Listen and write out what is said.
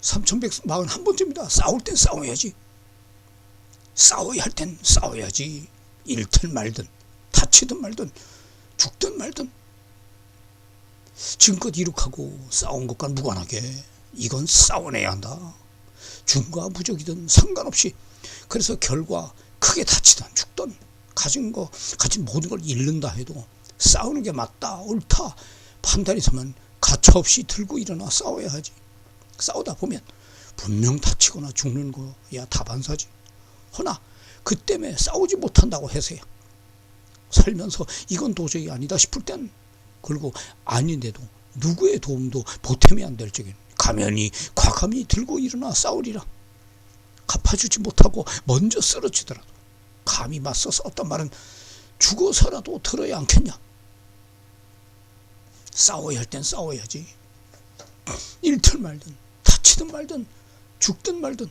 3141번째입니다. 싸울 땐 싸워야지. 싸워야 할 땐 싸워야지. 잃든 말든, 다치든 말든, 죽든 말든. 지금껏 이룩하고 싸운 것과 무관하게 이건 싸워내야 한다. 중과 부족이든 상관없이 그래서 결과 크게 다치든 죽든 가진 거 가진 모든 걸 잃는다 해도 싸우는 게 맞다 옳다 판단이 서면 가차없이 들고 일어나 싸워야 하지 싸우다 보면 분명 다치거나 죽는 거야 다반사지. 허나 그 때문에 싸우지 못한다고 해서야 살면서 이건 도저히 아니다 싶을 땐 그리고 아닌데도 누구의 도움도 보탬이 안 될 적엔 가면이 과감히 들고 일어나 싸우리라. 갚아주지 못하고 먼저 쓰러지더라도 감히 맞서 싸웠단 말은 죽어서라도 들어야 않겠냐? 싸워야 할 땐 싸워야지. 잃든 말든 다치든 말든 죽든 말든